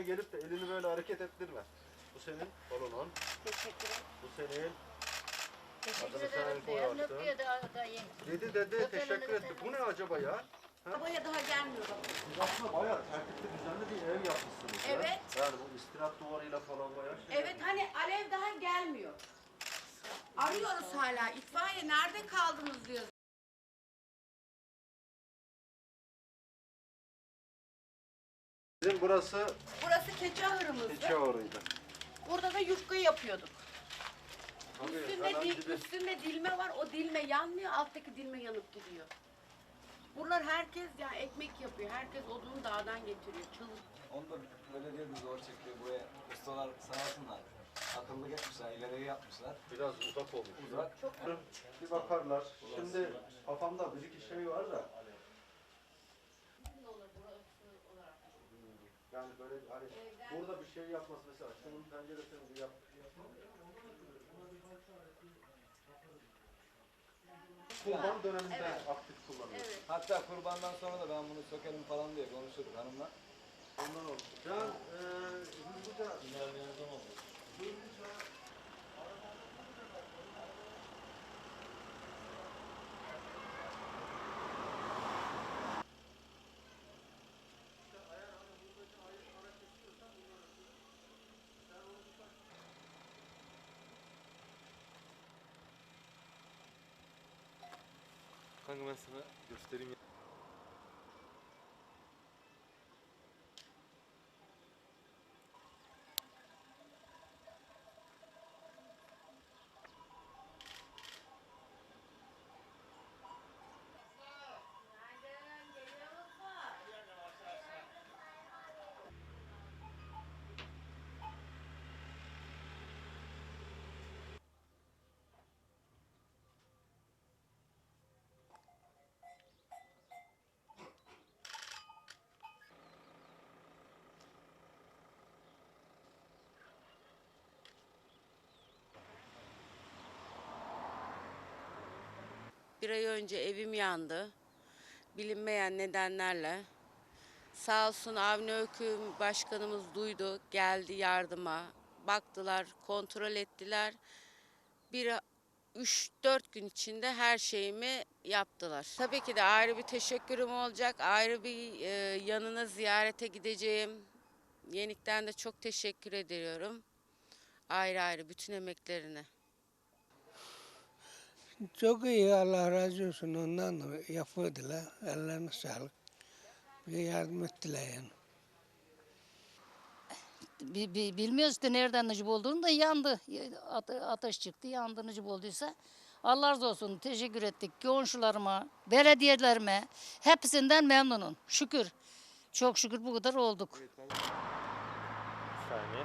balona gelip de elini böyle hareket ettirme. Bu senin balonun. Teşekkür ederim. Bu senin. Teşekkür Adını sen ederim. öpüyor da dayı. Dedi dede Öpelim, teşekkür etti. öpelim. Bu ne acaba ya? Havaya daha gelmiyor. Siz aslında bayağı tertipli düzenli bir ev yapmışsınız ya. Evet. Yani bu istinat duvarıyla falan bayağı şey. Evet hani alev daha gelmiyor. Arıyoruz hala. İtfaiye nerede kaldınız diyoruz. Bizim burası Burası keçi ahırımızdı. keçi ağrıydı. Burada da yufka yapıyorduk. Tabii, Üstünde, hemen dil, bir de- üstünde dilme var. O dilme yanmıyor. Alttaki dilme yanıp gidiyor. Buralar herkes ya ekmek yapıyor. Herkes odunu dağdan getiriyor. Çılgın. Onu da böyle diyor zor çekiyor buraya. Ustalar sağ olsunlar. Akıllı geçmişler, ileriye yapmışlar. Biraz uzak olmuş. Uzak. Çok Bir bakarlar. Şimdi kafamda bir iki şey var da. Yani böyle hani burada bir şey yapması mesela şunun penceresini bir yap. Kurban döneminde aktif kullanıyor. Evet. Hatta kurbandan sonra da ben bunu sökelim falan diye konuşuyorduk hanımla. Ondan oldu. Can, eee hızlıca... Kanka ben sana göstereyim. Bir ay önce evim yandı. Bilinmeyen nedenlerle. Sağ olsun Avni Öykü Başkanımız duydu, geldi yardıma. Baktılar, kontrol ettiler. Bir 3-4 gün içinde her şeyimi yaptılar. Tabii ki de ayrı bir teşekkürüm olacak. Ayrı bir e, yanına ziyarete gideceğim. Yenik'ten de çok teşekkür ediyorum. Ayrı ayrı bütün emeklerine. Çok iyi Allah razı olsun ondan da yapıyordular. Ellerine sağlık. Bir yardım ettiler yani. Bi- bi- bilmiyoruz işte nereden nıcıp olduğunu da yandı. Ate- Ateş çıktı yandı nıcıp olduysa. Allah razı olsun teşekkür ettik komşularıma, belediyelerime hepsinden memnunum. Şükür. Çok şükür bu kadar olduk. Bir saniye.